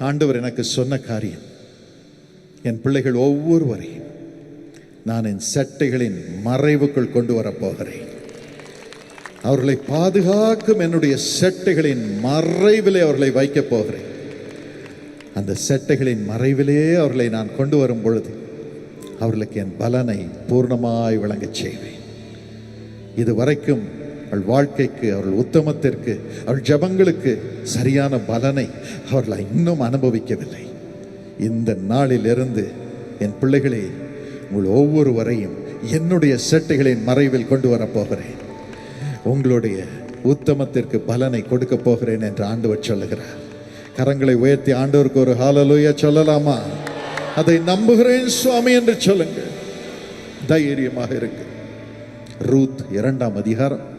ஆண்டவர் எனக்கு சொன்ன காரியம் என் பிள்ளைகள் ஒவ்வொருவரையும் நான் என் சட்டைகளின் மறைவுக்குள் கொண்டு வரப் போகிறேன். அவர்களை பாதுகாக்கும் என்னுடைய செட்டைகளின் மறைவிலே அவர்களை வைக்கப் போகிறேன். அந்த செட்டைகளின் மறைவிலே அவர்களை நான் கொண்டு வரும் பொழுது அவர்களுக்கு என் பலனை பூர்ணமாய் விளங்கச் செய்வேன். இதுவரைக்கும் அவள் வாழ்க்கைக்கு அவள் உத்தமத்திற்கு அவள் ஜபங்களுக்கு சரியான பலனை அவர்கள் இன்னும் அனுபவிக்கவில்லை. இந்த நாளிலிருந்து என் பிள்ளைகளே உங்கள் ஒவ்வொருவரையும் என்னுடைய செட்டைகளின் மறைவில் கொண்டு வரப்போகிறேன் உங்களுடைய உத்தமத்திற்கு பலனை கொடுக்க போகிறேன் என்று ஆண்டவர் சொல்லுகிறார். கரங்களை உயர்த்தி ஆண்டவருக்கு ஒரு ஹாலலோயா சொல்லலாமா? அதை நம்புகிறேன் சுவாமி என்று சொல்லுங்கள். தைரியமாக இருக்கு. ரூத் இரண்டாம் அதிகாரம்.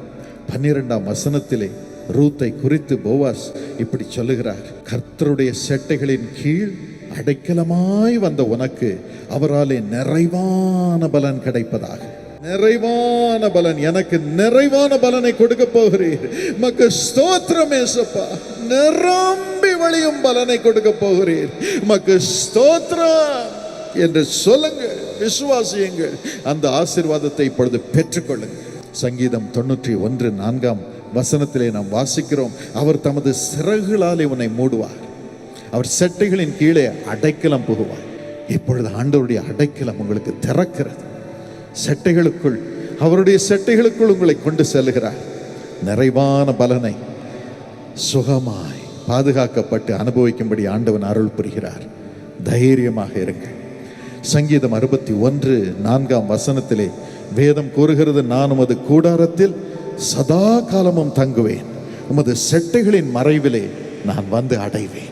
பன்னிரெண்டாம் வசனத்திலே ரூத்தை குறித்து போவாஸ் இப்படி சொல்லுகிறார் கர்த்தருடைய செட்டைகளின் கீழ் அடைக்கலமாய் வந்த உனக்கு அவராலே நிறைவான பலன் கிடைப்பதாக. நிறைவான பலன் எனக்கு நிறைவான பலனை கொடுக்க போகிறீர். மக்கு ஸ்தோத்திரம் ஏசப்பா நிரம்பி வழியும் பலனை கொடுக்க போகிறீர். மக்கு ஸ்தோத்திரம் என்று சொல்லுங்கள் விசுவாசியுங்கள். அந்த ஆசீர்வாதத்தை இப்பொழுது பெற்றுக்கொள்ளுங்கள். சங்கீதம் தொண்ணூற்றி ஒன்று நான்காம் வசனத்திலே நாம் வாசிக்கிறோம். அவர் தமது சிறகுகளாலே உன்னை மூடுவார். அவர் செட்டைகளின் கீழே அடைக்கலம் புகுவார். இப்பொழுது ஆண்டவருடைய அடைக்கலம் உங்களுக்கு திறக்கிறது. செட்டைகளுக்குள் அவருடைய செட்டைகளுக்குள் உங்களை கொண்டு செல்கிறார் நிறைவான பலனை சுகமாய் பாதுகாக்கப்பட்டு அனுபவிக்கும்படி ஆண்டவன் அருள் புரிகிறார். தைரியமாக இருங்கள். சங்கீதம் அறுபத்தி ஒன்று நான்காம் வசனத்திலே வேதம் கூறுகிறது நான் உமது கூடாரத்தில் சதா காலமும் தங்குவேன். உமது செட்டைகளின் மறைவிலே நான் வந்து அடைவேன்.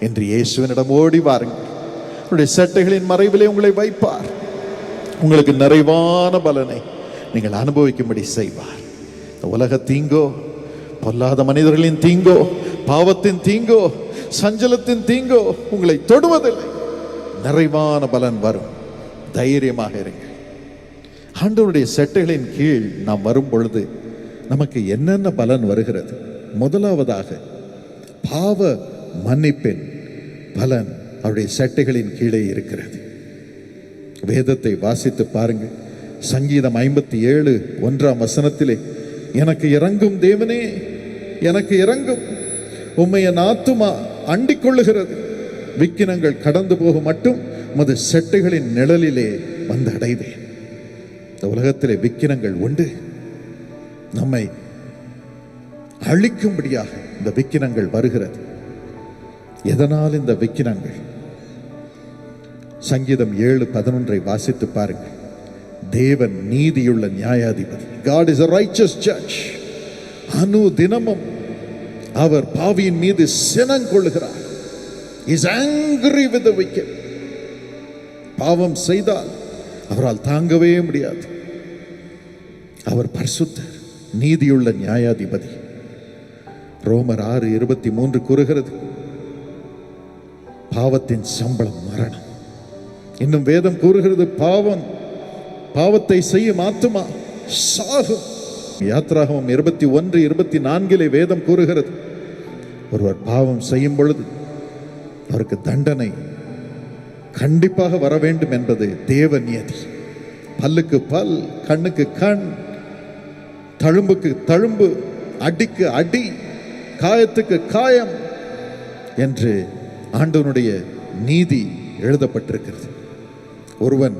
என்று இயேசுவனிடம் ஓடி வாருங்கள். உங்களுடைய செட்டைகளின் மறைவிலே உங்களை வைப்பார். உங்களுக்கு நிறைவான பலனை நீங்கள் அனுபவிக்கும்படி செய்வார். இந்த உலக தீங்கோ பொல்லாத மனிதர்களின் தீங்கோ பாவத்தின் தீங்கோ சஞ்சலத்தின் தீங்கோ உங்களை தொடுவதில்லை. நிறைவான பலன் வரும். தைரியமாக இருங்கள். ஆண்டவருடைய செட்டைகளின் கீழ் நாம் வரும் பொழுது நமக்கு என்னென்ன பலன் வருகிறது? முதலாவதாக பாவ மன்னிப்பின் பலன் அவருடைய செட்டைகளின் கீழே இருக்கிறது. வேதத்தை வாசித்து பாருங்கள். சங்கீதம் ஐம்பத்தி ஏழு ஒன்றாம் வசனத்திலே எனக்கு இறங்கும் தேவனே எனக்கு இறங்கும். உம்மை என் ஆத்துமா அண்டிக் கொள்ளுகிறது. விக்கினங்கள் கடந்து போகும் மட்டும் உமது செட்டைகளின் நிழலிலே வந்து அடைவேன். இந்த உலகத்திலே விக்கினங்கள் உண்டு. நம்மை அழிக்கும்படியாக இந்த விக்கினங்கள் வருகிறது. எதனால் இந்த விக்கினங்கள் சங்கீதம் ஏழு பதினொன்றை வாசித்து பாருங்கள். தேவன் நீதியுள்ள நியாயாதிபதி. காட் இஸ் ரைச்சஸ் righteous அனு தினமும் அவர் பாவியின் மீது சினங்கொள்ளுகிறார் இஸ் ஆங்கிரி வித் பாவம் செய்தால் அவரால் தாங்கவே முடியாது. அவர் பரிசுத்தர் நீதியுள்ள நியாயாதிபதி. ரோமர் ஆறு இருபத்தி மூன்று கூறுகிறது பாவத்தின் சம்பளம் மரணம். இன்னும் வேதம் கூறுகிறது பாவம் பாவத்தை செய்யும் ஆத்துமா சாகும். யாத்ராகமம் இருபத்தி ஒன்று இருபத்தி நான்கிலே வேதம் கூறுகிறது ஒருவர் பாவம் செய்யும் பொழுது அவருக்கு தண்டனை கண்டிப்பாக வர வேண்டும் என்பது தேவ நியதி. பல்லுக்கு பல் கண்ணுக்கு கண் தழும்புக்கு தழும்பு அடிக்கு அடி காயத்துக்கு காயம் என்று ஆண்டவனுடைய நீதி எழுதப்பட்டிருக்கிறது. ஒருவன்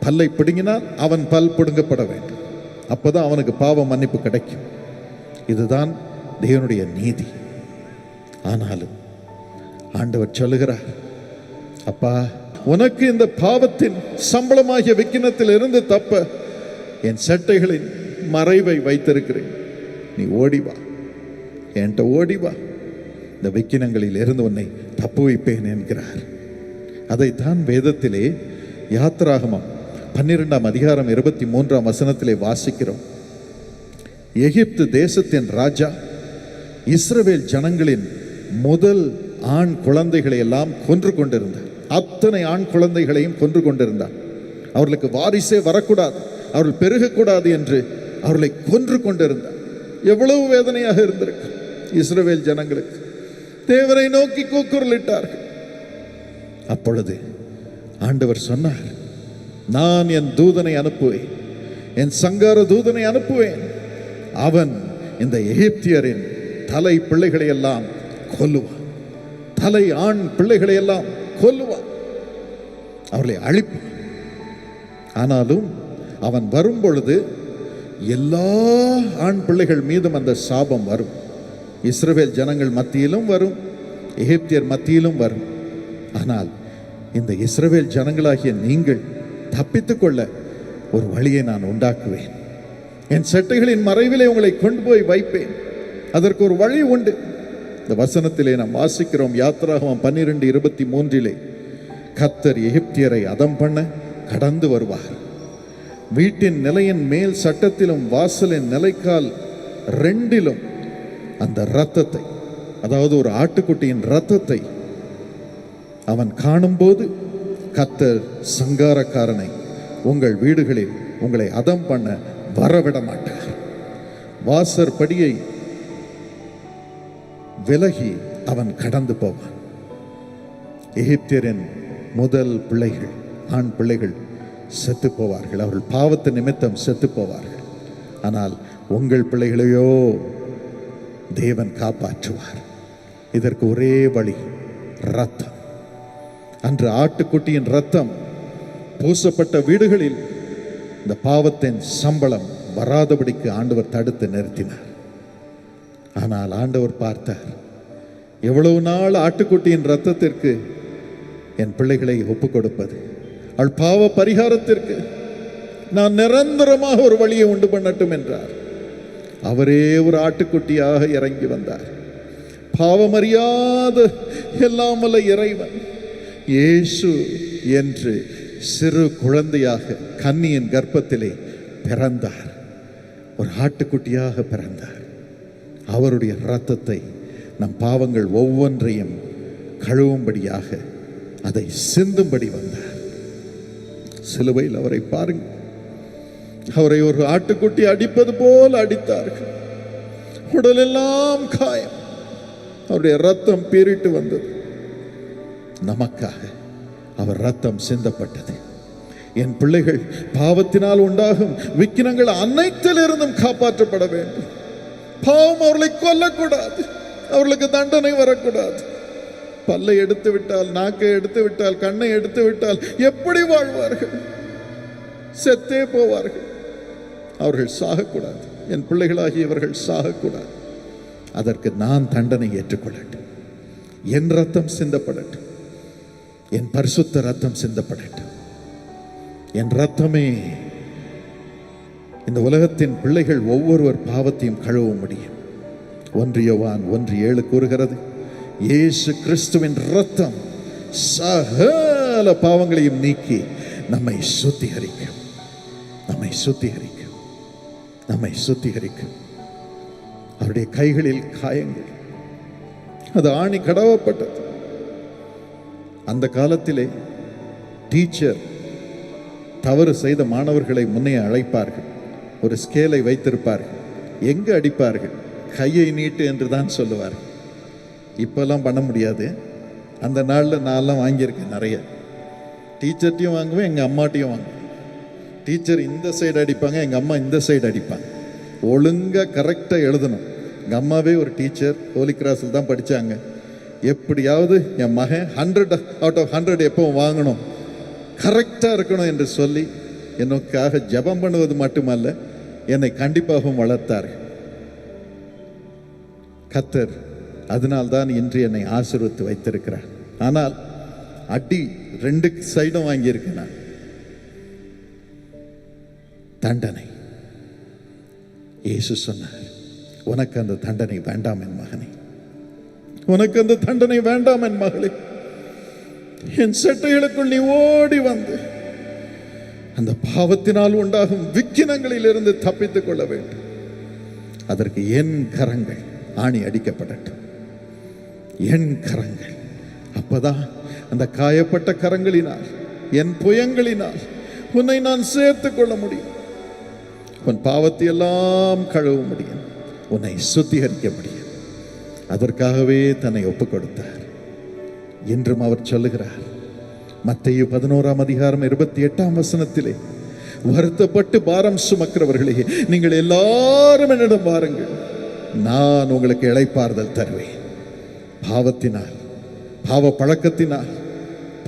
பல்லை பிடுங்கினால் அவன் பல் பிடுங்கப்பட வேண்டும். அப்போதான் அவனுக்கு பாவ மன்னிப்பு கிடைக்கும். இதுதான் தேவனுடைய நீதி. ஆனாலும் ஆண்டவர் சொல்லுகிறார் அப்பா உனக்கு இந்த பாவத்தின் சம்பளமாகிய விக்கினத்தில் இருந்து தப்ப என் சட்டைகளின் மறைவை வைத்திருக்கிறேன். நீ ஓடி வா. என்கிட்ட ஓடி வா. இந்த விக்கினங்களில் இருந்து உன்னை தப்பு வைப்பேன் என்கிறார். அதைத்தான் வேதத்திலே யாத்ராகமம் பன்னிரெண்டாம் அதிகாரம் இருபத்தி மூன்றாம் வசனத்திலே வாசிக்கிறோம். எகிப்து தேசத்தின் ராஜா இஸ்ரவேல் ஜனங்களின் முதல் ஆண் குழந்தைகளை எல்லாம் கொன்று கொண்டிருந்தார். அத்தனை ஆண் குழந்தைகளையும் கொன்று கொண்டிருந்தார். அவர்களுக்கு வாரிசே வரக்கூடாது அவர்கள் பெருகக்கூடாது என்று அவர்களை கொன்று கொண்டிருந்தார். எவ்வளவு வேதனையாக இருந்திருக்கு. இஸ்ரவேல் ஜனங்களுக்கு தேவரை நோக்கி கூக்குரலிட்டார்கள். அப்பொழுது ஆண்டவர் சொன்னார் நான் என் தூதனை அனுப்புவேன் என் சங்கார தூதனை அனுப்புவேன். அவன் இந்த எகிப்தியரின் தலை பிள்ளைகளை எல்லாம் கொல்லுவான். தலை ஆண் பிள்ளைகளை எல்லாம் கொல்லுவான் அவர்களை அழிப்பான் ஆனாலும் அவன் வரும் பொழுது எல்லா ஆண் பிள்ளைகள் மீதும் அந்த சாபம் வரும். இஸ்ரவேல் ஜனங்கள் மத்தியிலும் வரும் எகிப்தியர் மத்தியிலும் வரும். ஆனால் இந்த இஸ்ரவேல் ஜனங்களாகிய நீங்கள் தப்பித்துக்கொள்ள ஒரு வழியை நான் உண்டாக்குவேன். என் செட்டைகளின் மறைவிலே உங்களை கொண்டு போய் வைப்பேன். அதற்கு ஒரு வழி உண்டு. இந்த வசனத்திலே நாம் வாசிக்கிறோம் யாத்திராகமம் பன்னிரெண்டு இருபத்தி மூன்றிலே. கத்தர் எகிப்தியரை அதம் பண்ண கடந்து வருவார். வீட்டின் நிலையின் மேல் சட்டத்திலும் வாசலின் நிலைக்கால் ரெண்டிலும் அந்த இரத்தத்தை அதாவது ஒரு ஆட்டுக்குட்டியின் இரத்தத்தை அவன் காணும்போது கத்தர் சங்காரக்காரனை உங்கள் வீடுகளில் உங்களை அதம் பண்ண வரவிட மாட்டார் வாசற்படியை விலகி அவன் கடந்து போவான். எகிப்தியரின் முதல் பிள்ளைகள் ஆண் பிள்ளைகள் செத்து போவார்கள். அவர்கள் பாவத்து நிமித்தம் செத்து போவார்கள். ஆனால் உங்கள் பிள்ளைகளையோ தேவன் காப்பாற்றுவார். இதற்கு ஒரே வழி ரத்தம் அன்று ஆட்டுக்குட்டியின் ரத்தம் பூசப்பட்ட வீடுகளில் இந்த பாவத்தின் சம்பளம் வராதபடிக்கு ஆண்டவர் தடுத்து நிறுத்தினார். ஆனால் ஆண்டவர் பார்த்தார் எவ்வளவு நாள் ஆட்டுக்குட்டியின் ரத்தத்திற்கு என் பிள்ளைகளை ஒப்பு கொடுப்பது அவள் பாவ பரிகாரத்திற்கு நான் நிரந்தரமாக ஒரு வழியை உண்டு பண்ணட்டும் என்றார். அவரே ஒரு ஆட்டுக்குட்டியாக இறங்கி வந்தார். பாவமறியாத எல்லாம் இறைவன் இயேசு என்று சிறு குழந்தையாக கன்னியின் கர்ப்பத்திலே பிறந்தார். ஒரு ஆட்டுக்குட்டியாக பிறந்தார். அவருடைய இரத்தத்தை நம் பாவங்கள் ஒவ்வொன்றையும் கழுவும்படியாக அதை சிந்தும்படி வந்தார். சிலுவையில் அவரை பாருங்கள். அவரை ஒரு ஆட்டுக்குட்டி அடிப்பது போல் அடித்தார்கள். உடலெல்லாம் காயம். அவருடைய ரத்தம் பீரிட்டு வந்தது. நமக்காக அவர் ரத்தம் சிந்தப்பட்டது. என் பிள்ளைகள் பாவத்தினால் உண்டாகும் விக்கினங்கள் அனைத்திலிருந்தும் காப்பாற்றப்பட வேண்டும். பாவம் அவர்களை கொல்லக்கூடாது. அவர்களுக்கு தண்டனை வரக்கூடாது. பல்லை எடுத்து விட்டால் நாக்கை எடுத்து விட்டால் கண்ணை எடுத்து விட்டால் எப்படி வாழ்வார்கள்? செத்தே போவார்கள். அவர்கள் சாகக்கூடாது. என் பிள்ளைகளாகியவர்கள் சாகக்கூடாது. அதற்கு நான் தண்டனை ஏற்றுக்கொள்ளட்டும். என் ரத்தம் சிந்தப்படட்டும். என் பரிசுத்த ரத்தம் சிந்தப்படட்டும். என் ரத்தமே இந்த உலகத்தின் பிள்ளைகள் ஒவ்வொருவர் பாவத்தையும் கழுவ முடியும். ஒன்று யோவான் ஒன்று ஏழு கூறுகிறது இயேசு கிறிஸ்துவின் ரத்தம் சகல பாவங்களையும் நீக்கி நம்மை சுத்திகரிக்கும். நம்மை சுத்திகரிக்கும். நம்மை சுத்திகரிக்கும். அவருடைய கைகளில் காயங்கள். அது ஆணி கடவப்பட்டது. அந்த காலத்திலே டீச்சர் தவறு செய்த மாணவர்களை முன்னே அழைப்பார்கள். ஒரு ஸ்கேலை வைத்திருப்பார்கள். எங்கே அடிப்பார்கள்? கையை நீட்டு என்று தான் சொல்லுவார்கள் இப்போல்லாம் பண்ண முடியாது. அந்த நாளில் நான்லாம் வாங்கியிருக்கேன் நிறைய. டீச்சர்ட்டையும் வாங்குவேன் எங்கள் அம்மாட்டையும் வாங்குவேன். டீச்சர் இந்த சைடு அடிப்பாங்க எங்கள் அம்மா இந்த சைடு அடிப்பாங்க. ஒழுங்காக கரெக்டாக எழுதணும். எங்கள் அம்மாவே ஒரு டீச்சர் ஹோலி கிராஸில் தான் படித்தாங்க எப்படியாவது என் மகன் ஹண்ட்ரட் அவுட் ஆஃப் ஹண்ட்ரட் எப்பவும் வாங்கணும். கரெக்டாக இருக்கணும் என்று சொல்லி எனக்காக ஜெபம் பண்ணுவது மட்டுமல்ல என்னை கண்டிப்பாகவும் வளர்த்தார். கத்தர் அதனால்தான் இன்று என்னை ஆசிர்வத்து வைத்திருக்கிறார். ஆனால் அடி ரெண்டு சைடும் வாங்கியிருக்கேன் நான். தண்டனை. இயேசு சொன்னார் உனக்கு அந்த தண்டனை வேண்டாம் என் மகனே. உனக்கு அந்த தண்டனை வேண்டாம் என் மகளே. என் செட்டைகளுக்குள் நீ ஓடி வந்து அந்த பாவத்தினால் உண்டாகும் விக்கினங்களிலிருந்து தப்பித்துக் கொள்ள வேண்டும். அதற்கு என் கரங்கள் ஆணி அடிக்கப்படட்டும். என் கரங்கள். அப்பதான் அந்த காயப்பட்ட கரங்களினால் என் புயங்களினால் உன்னை நான் சேர்த்துக் கொள்ள முடியும். உன் பாவத்தை எல்லாம் கழுவ முடியும். உன்னை சுத்திகரிக்க முடியும். அதற்காகவே தன்னை ஒப்புக் கொடுத்தார் என்றும் அவர் சொல்லுகிறார் மத்தையு பதினோராம் அதிகாரம் இருபத்தி எட்டாம் வசனத்திலே வருத்தப்பட்டு பாரம் சுமக்கிறவர்களே நீங்கள் எல்லாரும் என்னிடம் வாருங்கள். நான் உங்களுக்கு இழைப்பார்தல் தருவேன். பாவத்தினால் பாவ பழக்கத்தினால்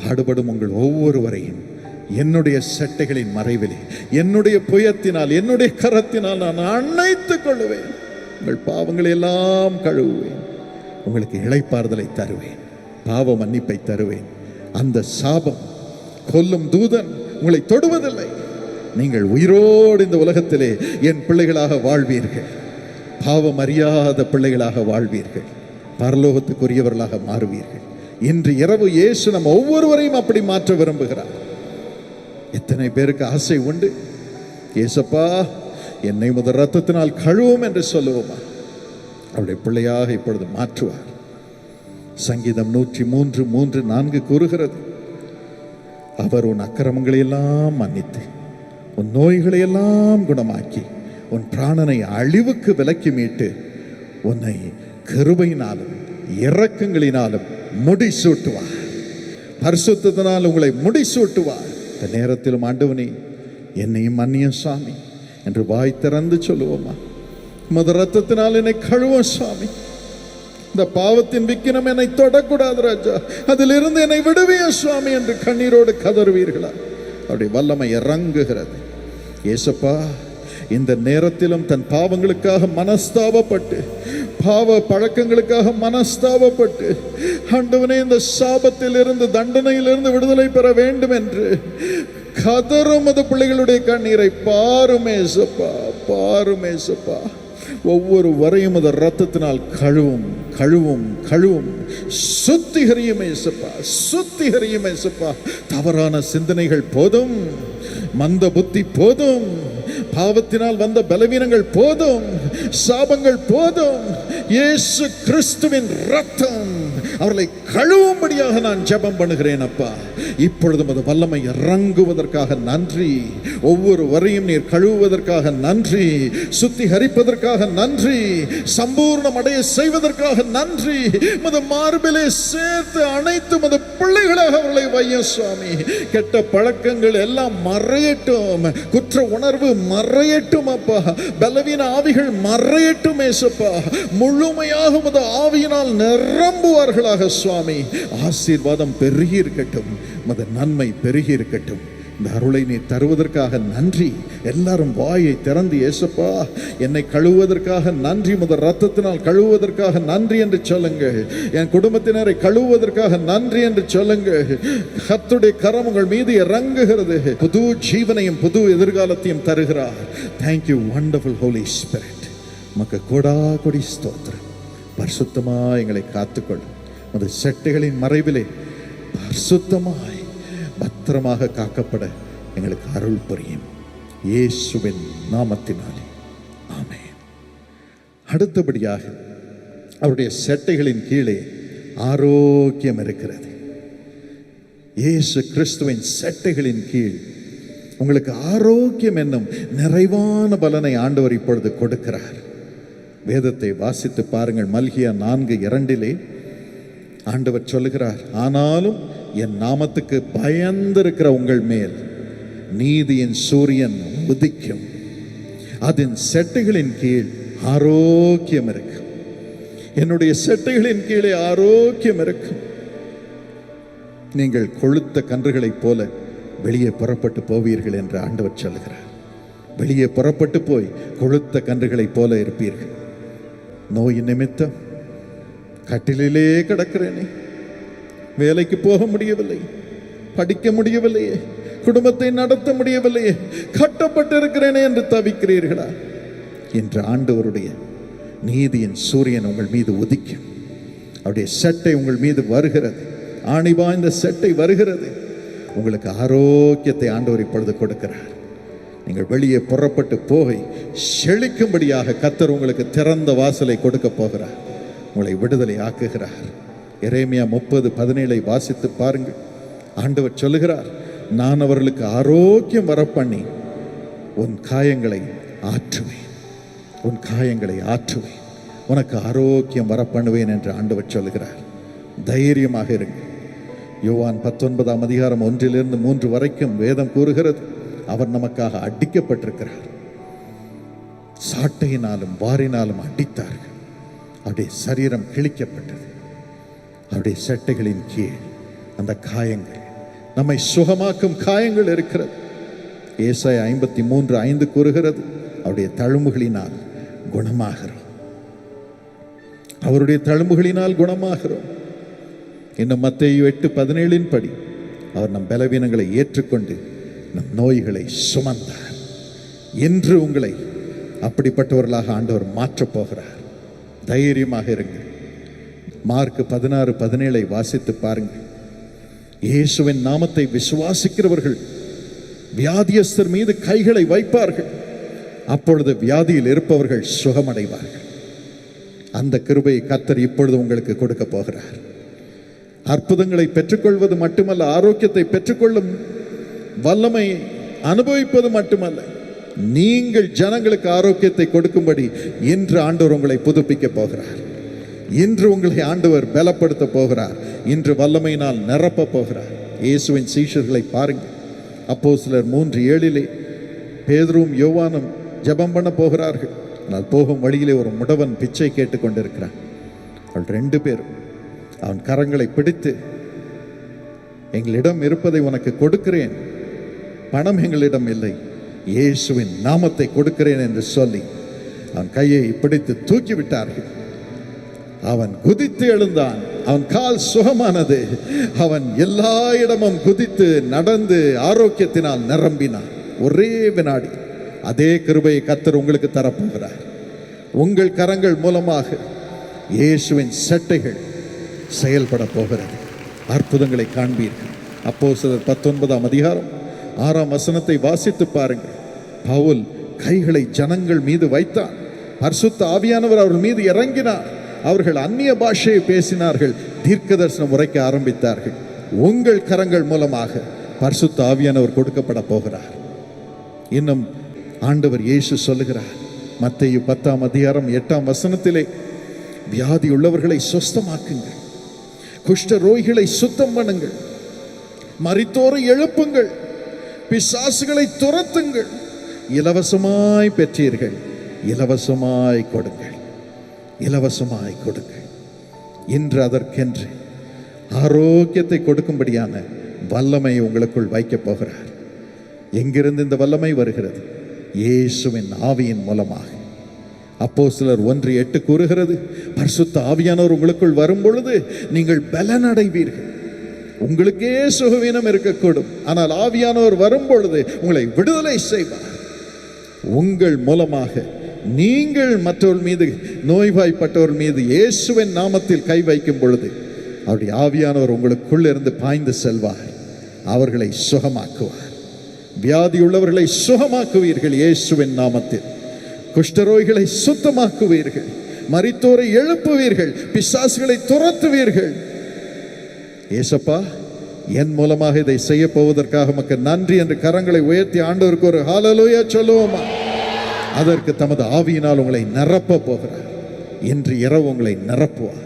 பாடுபடும் உங்கள் ஒவ்வொருவரையும் என்னுடைய சட்டைகளின் மறைவிலே என்னுடைய புயத்தினால் என்னுடைய கரத்தினால் நான் அணைத்துக் கொள்ளுவேன். உங்கள் பாவங்களை எல்லாம் கழுவுவேன். உங்களுக்கு இழைப்பார்தலை தருவேன். பாவ மன்னிப்பை தருவேன். அந்த சாபம் கொல்லும் தூதன் உங்களை தொடுவதில்லை. நீங்கள் உயிரோடு இந்த உலகத்திலே என் பிள்ளைகளாக வாழ்வீர்கள். பாவம் அறியாத பிள்ளைகளாக வாழ்வீர்கள். பரலோகத்துக்குரியவர்களாக மாறுவீர்கள். இன்று இரவு இயேசு நம்ம ஒவ்வொருவரையும் அப்படி மாற்ற விரும்புகிறார். எத்தனை பேருக்கு ஆசை உண்டு? ஏசப்பா என்னை முதல் ரத்தத்தினால் கழுவும் என்று சொல்லுவோமா? அவருடைய பிள்ளையாக இப்பொழுது மாற்றுவார். சங்கீதம் நூற்றி மூன்று மூன்று நான்கு கூறுகிறது. அவர் உன் அக்கிரமங்களை எல்லாம் மன்னித்து உன் நோய்களை எல்லாம் குணமாக்கி உன் பிராணனை அழிவுக்கு விலக்கி மீட்டு உன்னை கருபையினாலும் இறக்கங்களினாலும் முடிசூட்டுவார். பரிசுத்தினால் உங்களை முடிசூட்டுவார். இந்த நேரத்திலும் ஆண்டவனே என்னையும் மன்னியும் சாமி என்று வாய் திறந்து சொல்லுவோமா? மது ரத்தத்தினால் என்னை கழுவோம் சாமி. இந்த பாவத்தின் விக்கினம் என்னை தொடக்கூடாது ராஜா. அதிலிருந்து என்னை விடுவிய சுவாமி என்று கண்ணீரோடு கதறுவீர்களா? அப்படி வல்லமை இறங்குகிறது. ஏசப்பா இந்த நேரத்திலும் தன் பாவங்களுக்காக மனஸ்தாபப்பட்டு பாவ பழக்கங்களுக்காக மனஸ்தாபப்பட்டு ஆண்டவனே இந்த சாபத்திலிருந்து தண்டனையிலிருந்து விடுதலை பெற வேண்டும் என்று கதறும் அது பிள்ளைகளுடைய கண்ணீரை பாருமேசப்பா பாருமேசப்பா ஒவ்வொரு வரையும் அது ரத்தத்தினால் கழுவும் கழுவும் கழுவும். சுத்திகரியும் ஏசப்பா சுத்திகரியும் ஏசப்பா தவறான சிந்தனைகள் போதும் மந்த புத்தி போதும் பாவத்தினால் வந்த பலவீனங்கள் போதும் சாபங்கள் போதும். இயேசு கிறிஸ்துவின் ரத்தம் அவர்களை கழுவும்படியாக நான் ஜெபம் பண்ணுகிறேன் அப்பா. இப்பொழுதும் அது வல்லமை இறங்குவதற்காக நன்றி. ஒவ்வொரு வரையும் நீர் கழுவுவதற்காக நன்றி. சுத்திகரிப்பதற்காக நன்றி. சம்பூர்ணம் அடைய செய்வதற்காக நன்றி. மது மார்பிலே சேர்த்து அனைத்து மத பிள்ளைகளாக அவர்களை வையும் சுவாமி. கெட்ட பழக்கங்கள் எல்லாம் மறையட்டும். குற்ற உணர்வு மறையட்டும் அப்பா. பலவீன ஆவிகள் மறையட்டும் ஏசப்பா. முழுமையாக மத ஆவியினால் நிரம்புவார்களாக சுவாமி. ஆசீர்வாதம் பெருகி இருக்கட்டும். மத நன்மை பெருகி இருக்கட்டும் இந்த அருளை நீ தருவதற்காக நன்றி. எல்லாரும் வாயை திறந்து ஏசப்பா என்னை கழுவுவதற்காக நன்றி. முதல் ரத்தத்தினால் கழுவுவதற்காக நன்றி என்று சொல்லுங்கள் என் குடும்பத்தினரை கழுவுவதற்காக நன்றி என்று சொல்லுங்கள் கத்துடைய கரம் உங்கள் மீது இறங்குகிறது. புது ஜீவனையும் புது எதிர்காலத்தையும் தருகிறார். தேங்க்யூ வண்டர்ஃபுல் ஹோலி ஸ்பிரிட் மக்க கொடா கொடி ஸ்தோத்திரம். பரிசுத்தமாக எங்களை காத்துக்கொள்ளும் அது செட்டைகளின் மறைவிலே பரிசுத்தமாய் பத்திரமாக காக்கப்பட எங்களுக்கு அருள் புரியும். இயேசுவின் நாமத்தினாலே. ஆமே அடுத்தபடியாக அவருடைய செட்டைகளின் கீழே ஆரோக்கியம் இருக்கிறது. இயேசு கிறிஸ்துவின் செட்டைகளின் கீழ் உங்களுக்கு ஆரோக்கியம் என்னும் நிறைவான பலனை ஆண்டவர் இப்பொழுது கொடுக்கிறார். வேதத்தை வாசித்து பாருங்கள் மல்கியா நான்கு இரண்டிலே. ஆண்டவர் சொல்லுகிறார் ஆனாலும் என் நாமத்துக்கு பயந்திருக்கிற உங்கள் மேல் நீதியின் சூரியன் உதிக்கும். அதன் செட்டைகளின் கீழ் ஆரோக்கியம் இருக்கும் என்னுடைய செட்டைகளின் கீழே ஆரோக்கியம் இருக்கும் நீங்கள் கொழுத்த கன்றுகளைப் போல வெளியே புறப்பட்டு போவீர்கள் என்று ஆண்டவர் சொல்லுகிறார். வெளியே புறப்பட்டு போய் கொழுத்த கன்றுகளைப் போல இருப்பீர்கள். நோய் நிமித்தம் கட்டிலே கிடக்கிறேனே. வேலைக்கு போக முடியவில்லை. படிக்க முடியவில்லையே. குடும்பத்தை நடத்த முடியவில்லையே. கட்டப்பட்டு இருக்கிறேனே என்று தவிக்கிறீர்களா? என்று ஆண்டவருடைய நீதியின் சூரியன் உங்கள் மீது உதிக்கும். அவருடைய செட்டை உங்கள் மீது வருகிறது. ஆணிபா இந்த செட்டை வருகிறது. உங்களுக்கு ஆரோக்கியத்தை ஆண்டவர் இப்பொழுது கொடுக்கிறார். நீங்கள் வெளியே புறப்பட்டு போய் செழிக்கும்படியாக கத்தர் உங்களுக்கு திறந்த வாசலை கொடுக்க போகிறார். உங்களை விடுதலை ஆக்குகிறார். இறைமையா முப்பது பதினேழை வாசித்து பாருங்கள். ஆண்டவர் சொல்லுகிறார் நான் அவர்களுக்கு ஆரோக்கியம் வரப்பண்ணி உன் காயங்களை ஆற்றுவேன். உன் காயங்களை ஆற்றுவேன். உனக்கு ஆரோக்கியம் வர பண்ணுவேன் என்று ஆண்டவர் சொல்லுகிறார். தைரியமாக இருங்க யோவான் பத்தொன்பதாம் அதிகாரம் ஒன்றிலிருந்து மூன்று வரைக்கும் வேதம் கூறுகிறது அவர் நமக்காக அடிக்கப்பட்டிருக்கிறார். சாட்டையினாலும் வாரினாலும் அடித்தார்கள். அவருடைய சரீரம் கிழிக்கப்பட்டது. அவருடைய சட்டைகளின் கீழ் அந்த காயங்கள் நம்மை சுகமாக்கும் காயங்கள் இருக்கிறது. ஏசாய் ஐம்பத்தி மூன்று ஐந்து கூறுகிறது அவருடைய தழும்புகளினால் குணமாகிறோம். அவருடைய தழும்புகளினால் குணமாகிறோம். இன்னும் மத்திய எட்டு பதினேழின் படி அவர் நம் பலவீனங்களை ஏற்றுக்கொண்டு நம் நோய்களை சுமந்தார். என்று உங்களை அப்படிப்பட்டவர்களாக ஆண்டவர் மாற்றப் போகிறார். தைரியமாக இருங்கள். மார்க் பதினாறு பதினேழை வாசித்து பாருங்கள். இயேசுவின் நாமத்தை விசுவாசிக்கிறவர்கள் வியாதியஸ்தர் மீது கைகளை வைப்பார்கள். அப்பொழுது வியாதியில் இருப்பவர்கள் சுகமடைவார்கள். அந்த கிருபையை கத்தர் இப்பொழுது உங்களுக்கு கொடுக்க போகிறார். அற்புதங்களை பெற்றுக்கொள்வது மட்டுமல்ல ஆரோக்கியத்தை பெற்றுக்கொள்ளும் வல்லமை அனுபவிப்பது மட்டுமல்ல. நீங்கள் ஜனங்களுக்கு ஆரோக்கியத்தை கொடுக்கும்படி இன்று ஆண்டவர் உங்களை புதுப்பிக்க போகிறார். இன்று உங்களை ஆண்டவர் பலப்படுத்த போகிறார். இன்று வல்லமையினால் நிரப்ப போகிறார். இயேசுவின் சீஷர்களை பாருங்கள். அப்போ சிலர் மூன்று ஏழிலே பேதரும் யோவானும் ஜபம் பண்ண போகிறார்கள். ஆனால் போகும் வழியிலே ஒரு முடவன் பிச்சை கேட்டுக்கொண்டிருக்கிறான் அவள் ரெண்டு பேரும் அவன் கரங்களை பிடித்து எங்களிடம் இருப்பதை உனக்கு கொடுக்கிறேன். பணம் எங்களிடம் இல்லை. இயேசுவின் நாமத்தை கொடுக்கிறேன் என்று சொல்லி அவன் கையை பிடித்து தூக்கி விட்டார்கள். அவன் குதித்து எழுந்தான். அவன் கால் சுகமானது. அவன் எல்லா இடமும் குதித்து நடந்து ஆரோக்கியத்தினால் நிரம்பினான். ஒரே வினாடி அதே கிருபையை கத்தர் உங்களுக்கு தரப்போகிறார். உங்கள் கரங்கள் மூலமாக இயேசுவின் சட்டைகள் செயல்பட போகிறது. அற்புதங்களை காண்பீர்கள். அப்போ சிலர் பத்தொன்பதாம் அதிகாரம். ஆறாம் வசனத்தை வாசித்து பாருங்கள். பவுல் கைகளை ஜனங்கள் மீது வைத்தான். பரிசுத்த ஆவியானவர் அவர்கள் மீது இறங்கினார். அவர்கள் அந்நிய பாஷையை பேசினார்கள். தீர்க்க தரிசனம் உரைக்க ஆரம்பித்தார்கள். உங்கள் கரங்கள் மூலமாக பரிசுத்த ஆவியானவர் கொடுக்கப்பட போகிறார். இன்னும் ஆண்டவர் இயேசு சொல்லுகிறார். மத்தையு பத்தாம் அதிகாரம் எட்டாம் வசனத்திலே வியாதி உள்ளவர்களை சொஸ்தமாக்குங்கள். குஷ்ட ரோகிகளை சுத்தம் பண்ணுங்கள். மறித்தோரை எழுப்புங்கள். பிசாசுகளை துரத்துங்கள். இலவசமாய் பெற்றீர்கள். இலவசமாய் கொடுங்கள். இலவசமாய் கொடுங்கள். இன்று அதற்கென்று ஆரோக்கியத்தை கொடுக்கும்படியான வல்லமை உங்களுக்குள் வைக்கப் போகிறார். எங்கிருந்து இந்த வல்லமை வருகிறது? இயேசுவின் ஆவியின் மூலமாக. அப்போ சிலர் ஒன்று எட்டு கூறுகிறது பரிசுத்த ஆவியானவர் உங்களுக்குள் வரும் பொழுது நீங்கள் பலனடைவீர்கள். உங்களுக்கே சுகவீனம் இருக்கக்கூடும். ஆனால் ஆவியானவர் வரும் பொழுது உங்களை விடுதலை செய்வார். உங்கள் மூலமாக நீங்கள் மற்றவர்கள் மீது நோய்வாய்ப்பட்டவர் மீது இயேசுவின் நாமத்தில் கை வைக்கும் பொழுது அவருடைய ஆவியானவர் உங்களுக்குள்ளிருந்து பாய்ந்து செல்வார். அவர்களை சுகமாக்குவார். வியாதி உள்ளவர்களை சுகமாக்குவீர்கள் இயேசுவின் நாமத்தில். குஷ்டரோய்களை சுத்தமாக்குவீர்கள். மரித்தோரை எழுப்புவீர்கள். பிசாசுகளை துரத்துவீர்கள். ஏசப்பா என் மூலமாக இதை செய்ய போவதற்காக மக்கள் நன்றி என்று கரங்களை உயர்த்தி ஆண்டவருக்கு ஒரு ஹாலலோயா சொல்லுவோமா? அதற்கு தமது ஆவியினால் உங்களை நிரப்ப போகிறார். இன்று இரவு உங்களை நிரப்புவார்.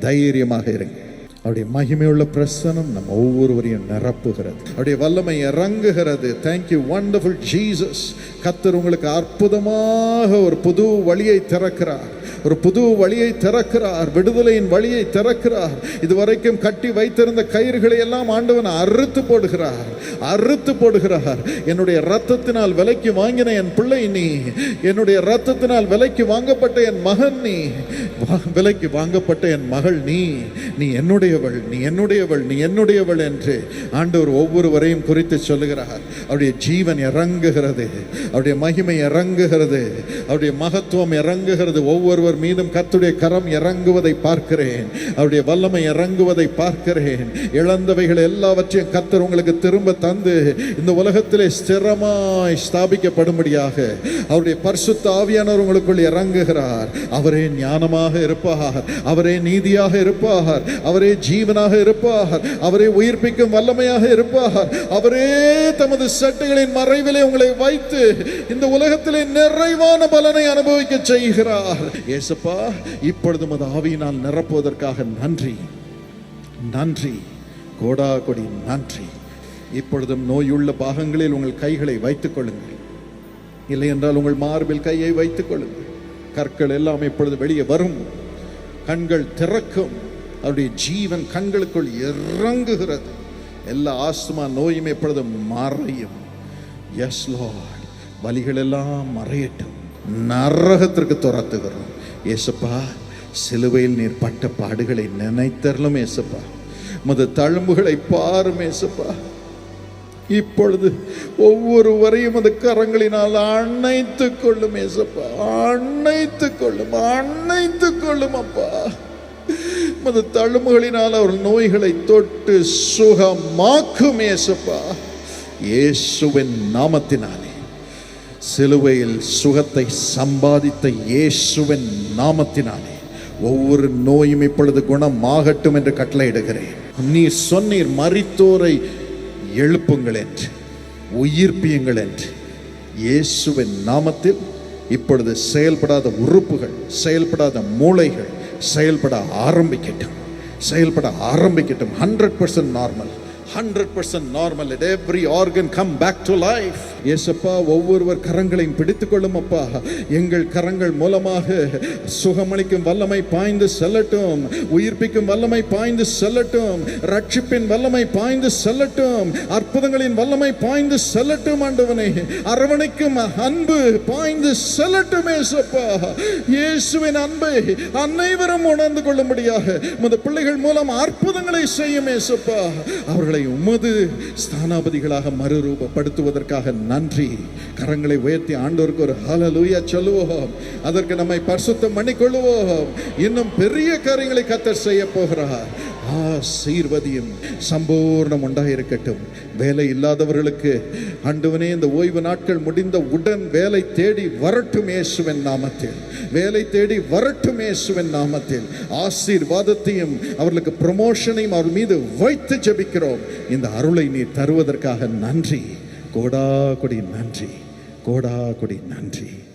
தைரியமாக இருங்க. அவருடைய மகிமையுள்ள பிரசனம் நம்ம ஒவ்வொருவரையும் நிரப்புகிறது. அவருடைய வல்லமை இறங்குகிறது. தேங்க்யூ வண்டர்ஃபுல் ஜீசஸ் கத்தர் உங்களுக்கு அற்புதமாக ஒரு புது வழியை திறக்கிறார். ஒரு புது வழியை திறக்கிறார் விடுதலையின் வழியை திறக்கிறார். இதுவரைக்கும் கட்டி வைத்திருந்த கயிறுகளை எல்லாம் ஆண்டவன் அறுத்து போடுகிறார் அறுத்து போடுகிறார். என்னுடைய ரத்தத்தினால் விலைக்கு வாங்கின என் பிள்ளை நீ என்னுடைய ரத்தத்தினால் விலைக்கு வாங்கப்பட்ட என் மகன் நீ வா- விலைக்கு வாங்கப்பட்ட என் மகள் நீ நீ என்னுடையவள் நீ என்னுடையவள் நீ என்னுடையவள் என்று ஆண்டவர் ஒவ்வொருவரையும் குறித்து சொல்லுகிறார். அவருடைய ஜீவன் இறங்குகிறது அவருடைய மகிமை இறங்குகிறது அவருடைய மகத்துவம் இறங்குகிறது. ஒவ்வொருவர் மீதும் கத்துடைய கரம் இறங்குவதை பார்க்கிறேன். அவருடைய வல்லமை இறங்குவதை பார்க்கிறேன். இழந்தவைகள் எல்லாவற்றையும் கத்தர் உங்களுக்கு திரும்ப தந்து இந்த உலகத்திலே ஸ்திரமாய் ஸ்தாபிக்கப்படும்படியாக அவருடைய பரிசுத்த ஆவியானவர் உங்களுக்குள் இறங்குகிறார். அவரே ஞானமாக இருப்பார். அவரே நீதியாக இருப்பார். அவரே ஜீவனாக இருப்பார். அவரே உயிர்ப்பிக்கும் வல்லமையாக இருப்பார். அவரே தமது சட்டைகளின் மறைவிலே உங்களை வைத்து இந்த உலகத்திலே நிறைவான பலனை அனுபவிக்க செய்கிறார். ஏசப்பா இப்பொழுதும் அது ஆவியினால் நிரப்புவதற்காக நன்றி. நன்றி. கோடா கொடி நன்றி. இப்பொழுதும் நோயுள்ள பாகங்களில் உங்கள் கைகளை வைத்துக் கொள்ளுங்கள். இல்லை என்றால் உங்கள் மார்பில் கையை வைத்துக் கொள்ளுங்கள். கற்கள் எல்லாம் இப்பொழுது வெளியே வரும். கண்கள் திறக்கும். அவருடைய ஜீவன் கண்களுக்குள் இறங்குகிறது. எல்லா ஆஸ்துமா நோயும் எப்பொழுதும் மறையும். எஸ் லார்ட் வலிகள் எல்லாம் மறையட்டும். நரகத்திற்கு துரத்துகிறோம். ஏசப்பா சிலுவையில் நீர் பட்ட பாடுகளை நினைத்தரலும் ஏசப்பா. மத தழும்புகளை பாரும் ஏசப்பா. இப்பொழுது ஒவ்வொருவரையும் அந்த கரங்களினால் அணைத்து கொள்ளும் ஏசப்பா. அணைத்து கொள்ளும் அணைத்து கொள்ளும் அப்பா. மது தழும்புகளினால் அவர் நோய்களை தொட்டு சுகமாக்கும் ஏசப்பா. இயேசுவின் நாமத்தினாலே. சிலுவையில் சுகத்தை சம்பாதித்த இயேசுவின் நாமத்தினாலே ஒவ்வொரு நோயும் இப்பொழுது குணமாகட்டும் என்று கட்டளையிடுகிறேன். நீர் சொன்னீர் மறித்தோரை எழுப்புங்கள் என்று உயிர்ப்பியுங்கள் என்று. இயேசுவின் நாமத்தில் இப்பொழுது செயல்படாத உறுப்புகள் செயல்படாத மூளைகள் செயல்பட ஆரம்பிக்கட்டும். செயல்பட ஆரம்பிக்கட்டும். Hundred percent normal hundred percent normal let every organ come back to life ஏசப்பா ஒவ்வொருவர் கரங்களையும் பிடித்துக்கொள்ளும் அப்பா. எங்கள் கரங்கள் மூலமாக சுகமளிக்கும் வல்லமை பாய்ந்து செல்லட்டும். உயிர்ப்பிக்கும் வல்லமை பாய்ந்து செல்லட்டும். ரட்சிப்பின் வல்லமை பாய்ந்து செல்லட்டும். அற்புதங்களின் வல்லமை பாய்ந்து செல்லட்டும் ஆண்டவனே. அரவணைக்கும் அன்பு பாய்ந்து செல்லட்டும் ஏசப்பா இயேசுவின் அன்பை அனைவரும் உணர்ந்து கொள்ளும்படியாக உமது பிள்ளைகள் மூலம் அற்புதங்களை செய்யும் ஏசப்பா அவர்களை உமது ஸ்தானாபதிகளாக மறுரூபப்படுத்துவதற்காக நன்றி. கரங்களை உயர்த்தி ஆண்டோருக்கு ஒரு ஹலலூயா சொல்லுவோம். அதற்கு நம்மை பரிசுத்தம் பண்ணிக்கொள்வோம் இன்னும் பெரிய காரியங்களை கத்தர் செய்ய போகிறார் ஆசீர்வதியும் சம்பூர்ணம் உண்டாயிருக்கட்டும். வேலை இல்லாதவர்களுக்கு ஆண்டவனே இந்த ஓய்வு நாட்கள் முடிந்த உடன் வேலை தேடி வரட்டும் இயேசுவின் நாமத்தில். வேலை தேடி வரட்டும் இயேசுவின் நாமத்தில். ஆசீர்வாதத்தையும் அவர்களுக்கு ப்ரமோஷனையும் அவர் மீது வைத்து ஜெபிக்கிறோம். இந்த அருளை நீ தருவதற்காக நன்றி. கோடா கொடி நன்றி கோடா கொடி நன்றி.